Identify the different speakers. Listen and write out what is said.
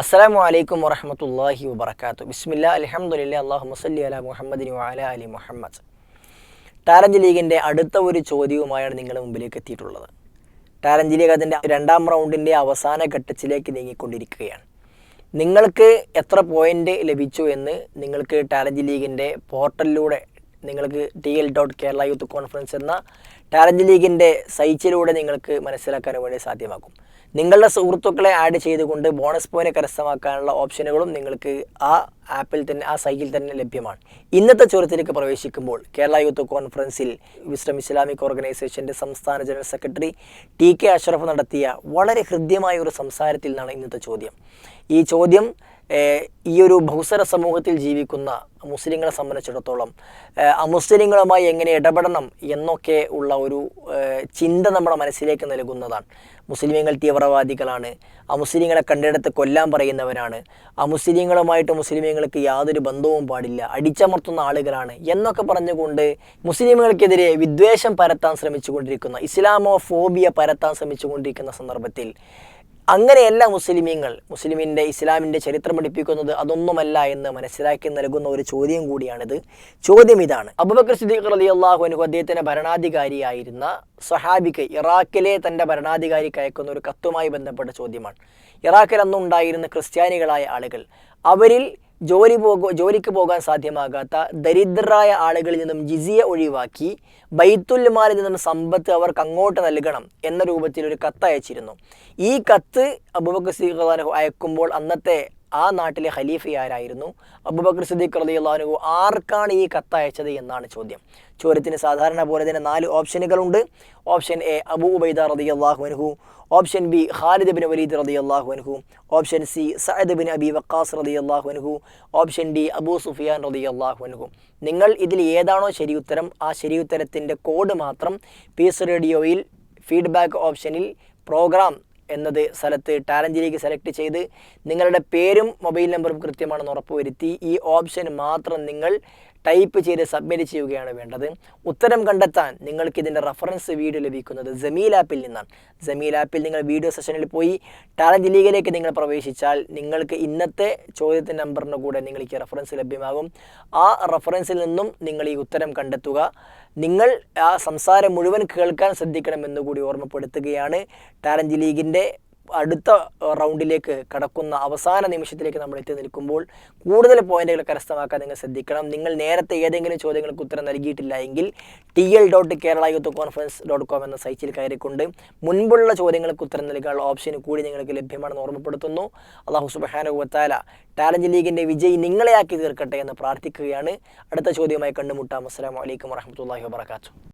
Speaker 1: അസ്സലാമു അലൈക്കും വറഹമത്തല്ലാഹി വബർക്കാത്തു ബിസ്മില്ല അലഹമുല്ല അള്ളാഹു മുസല്ലി അല മുഹമ്മദിന് വാല അലി മുഹമ്മദ്. ടാലഞ്ച് ലീഗിന്റെ അടുത്ത ഒരു ചോദ്യവുമായാണ് നിങ്ങളുടെ മുമ്പിലേക്ക് എത്തിയിട്ടുള്ളത്. ടാലഞ്ച് ലീഗ് അതിന്റെ രണ്ടാം റൗണ്ടിന്റെ അവസാന ഘട്ടത്തിലേക്ക് നീങ്ങിക്കൊണ്ടിരിക്കുകയാണ്. നിങ്ങൾക്ക് എത്ര പോയിന്റ് ലഭിച്ചു എന്ന് നിങ്ങൾക്ക് ടാലഞ്ച് ലീഗിന്റെ പോർട്ടലിലൂടെ നിങ്ങൾക്ക് T L dot Kerala youth conference എന്ന ടാലഞ്ച് ലീഗിന്റെ സൈറ്റിലൂടെ നിങ്ങൾക്ക് മനസ്സിലാക്കാൻ വേണ്ടി സാധ്യമാക്കും നിങ്ങളുടെ സുഹൃത്തുക്കളെ ആഡ് ചെയ്തുകൊണ്ട് ബോണസ് പോയിന്റ് കരസ്ഥമാക്കാനുള്ള ഓപ്ഷനുകളും നിങ്ങൾക്ക് ആ ആപ്പിൽ തന്നെ ആ സൈറ്റിൽ തന്നെ ലഭ്യമാണ്. ഇന്നത്തെ ചോദ്യത്തിലേക്ക് പ്രവേശിക്കുമ്പോൾ കേരള യൂത്ത് കോൺഫറൻസിൽ വിസ്ഡം ഇസ്ലാമിക് ഓർഗനൈസേഷന്റെ സംസ്ഥാന general secretary T K Ashraf നടത്തിയ വളരെ ഹൃദ്യമായ ഒരു സംസാരത്തിൽ നിന്നാണ് ഇന്നത്തെ ചോദ്യം. ഈ ചോദ്യം ഈ ഒരു ബഹുസര സമൂഹത്തിൽ ജീവിക്കുന്ന മുസ്ലിങ്ങളെ സംബന്ധിച്ചിടത്തോളം അമുസ്ലിങ്ങളുമായി എങ്ങനെ ഇടപെടണം എന്നൊക്കെ ഉള്ള ഒരു ചിന്ത നമ്മുടെ മനസ്സിലേക്ക് നൽകുന്നതാണ്. മുസ്ലിങ്ങൾ തീവ്രവാദികളാണ്. അമുസ്ലിങ്ങളെ കണ്ടെടുത്ത് കൊല്ലാൻ പറയുന്നവരാണ്. അമുസ്ലിങ്ങളുമായിട്ട് മുസ്ലിമുകൾക്ക് യാതൊരു ബന്ധവും പാടില്ല. അടിച്ചമർത്തുന്ന ആളുകളാണ് എന്നൊക്കെ പറഞ്ഞുകൊണ്ട് മുസ്ലിമുകൾക്കെതിരെ വിദ്വേഷം പരത്താൻ ശ്രമിച്ചുകൊണ്ടിരിക്കുന്ന ഇസ്ലാമോ ഫോബിയ പരത്താൻ ശ്രമിച്ചുകൊണ്ടിരിക്കുന്ന സന്ദർഭത്തിൽ അങ്ങനെയല്ല മുസ്ലിമീങ്ങൾ. മുസ്ലിമിന്റെ ഇസ്ലാമിന്റെ ചരിത്രം പഠിപ്പിക്കുന്നത് അതൊന്നുമല്ല എന്ന് മനസ്സിലാക്കി നൽകുന്ന ഒരു ചോദ്യം കൂടിയാണിത്. ചോദ്യം ഇതാണ്. അബുബക്കർ സിദ്ദീഖ് അലി അള്ളാഹുനു അദ്ദേഹത്തിന്റെ ഭരണാധികാരിയായിരുന്ന സഹാബിക്ക് ഇറാഖിലെ തന്റെ ഭരണാധികാരിക്ക് അയക്കുന്ന ഒരു കത്തുമായി ബന്ധപ്പെട്ട ചോദ്യമാണ്. ഇറാഖിൽ അന്നുണ്ടായിരുന്ന ക്രിസ്ത്യാനികളായ ആളുകൾ അവരിൽ ജോലി പോക ജോലിക്ക് പോകാൻ സാധ്യമാകാത്ത ദരിദ്രരായ ആളുകളിൽ നിന്നും ജിസിയ ഒഴിവാക്കി ബൈത്തുൽ മാലിൽ നിന്നും സമ്പത്ത് അവർക്ക് അങ്ങോട്ട് നൽകണം എന്ന രൂപത്തിൽ ഒരു കത്ത് അയച്ചിരുന്നു. ഈ കത്ത് അബൂബക്കർ റളിയല്ലാഹു അയക്കുമ്പോൾ അന്നത്തെ ആ നാട്ടിലെ ഖലീഫ ആരായിരുന്നു? അബൂബക്കർ സിദ്ദീഖ് റളിയല്ലാഹു ആർക്കാണ് ഈ കത്ത് അയച്ചത് എന്നാണ് ചോദ്യം. ചോദ്യത്തിന് സാധാരണ പോലെ തന്നെ നാല് ഓപ്ഷനുകളുണ്ട്. ഓപ്ഷൻ എ അബൂബൈദ റളിയല്ലാഹു അൻഹു. Option B Khalid bin Walid റളിയല്ലാഹു അൻഹു. Option C Saad bin Abi Waqqas റളിയല്ലാഹു അൻഹു. ഓപ്ഷൻ ഡി അബൂ സുഫിയാൻ റളിയല്ലാഹു അൻഹു. നിങ്ങൾ ഇതിൽ ഏതാണോ ശരി ഉത്തരം ആ ശരി ഉത്തരത്തിന്റെ കോഡ് മാത്രം പീസ് റേഡിയോയിൽ ഫീഡ്ബാക്ക് ഓപ്ഷനിൽ പ്രോഗ്രാം എന്നത് സ്ഥലത്ത് ടാലന്റിലേക്ക് സെലക്ട് ചെയ്ത് നിങ്ങളുടെ പേരും മൊബൈൽ നമ്പറും കൃത്യമാണെന്ന് ഉറപ്പുവരുത്തി. ഈ ഓപ്ഷൻ മാത്രം നിങ്ങൾ ടൈപ്പ് ചെയ്ത് സബ്മിറ്റ് ചെയ്യുകയാണ് വേണ്ടത്. ഉത്തരം കണ്ടെത്താൻ നിങ്ങൾക്ക് ഇതിന്റെ റഫറൻസ് വീഡിയോ ലഭിക്കുന്നത് ജമീൽ ആപ്പിൽ നിന്നാണ്. ജമീൽ ആപ്പിൽ നിങ്ങൾ വീഡിയോ സെഷനിൽ പോയി ടാലന്റ് ലീഗിലേക്ക് നിങ്ങൾ പ്രവേശിച്ചാൽ നിങ്ങൾക്ക് ഇന്നത്തെ ചോദ്യത്തിന്റെ നമ്പറിന്റെ കൂടെ നിങ്ങൾക്ക് റഫറൻസ് ലഭ്യമാകും. ആ റഫറൻസിൽ നിന്നും നിങ്ങൾ ഈ ഉത്തരം കണ്ടെത്തുക. നിങ്ങൾ ആ സംസാരം മുഴുവൻ കേൾക്കാൻ ശ്രദ്ധിക്കണമെന്ന് കൂടി ഓർമ്മപ്പെടുത്തുകയാണ്. ടാലന്റ് ലീഗിന്റെ അടുത്ത റൗണ്ടിലേക്ക് കടക്കുന്ന അവസാന നിമിഷത്തിലേക്ക് നമ്മൾ എത്തി നിൽക്കുമ്പോൾ കൂടുതൽ പോയിന്റുകൾ കരസ്ഥമാക്കാൻ നിങ്ങൾ ശ്രദ്ധിക്കണം. നിങ്ങൾ നേരത്തെ ഏതെങ്കിലും ചോദ്യങ്ങൾക്ക് ഉത്തരം നൽകിയിട്ടില്ല എങ്കിൽ T L dot Kerala youth conference dot com എന്ന സൈറ്റിൽ കയറിക്കൊണ്ട് മുൻപുള്ള ചോദ്യങ്ങൾക്ക് ഉത്തരം നൽകാനുള്ള ഓപ്ഷൻ കൂടി നിങ്ങൾക്ക് ലഭ്യമാണെന്ന് ഓർമ്മപ്പെടുത്തുന്നു. അള്ളാഹു സുബാനുവത്താല ടാലന്റ് ലീഗിന്റെ വിജയി നിങ്ങളെയാക്കി തീർക്കട്ടെ എന്ന് പ്രാർത്ഥിക്കുകയാണ്. അടുത്ത ചോദ്യമായി കണ്ടുമുട്ടാം. അസ്സാം വലൈക്കും വറഹമത്തല്ലാഹി വാബർക്കാത്തു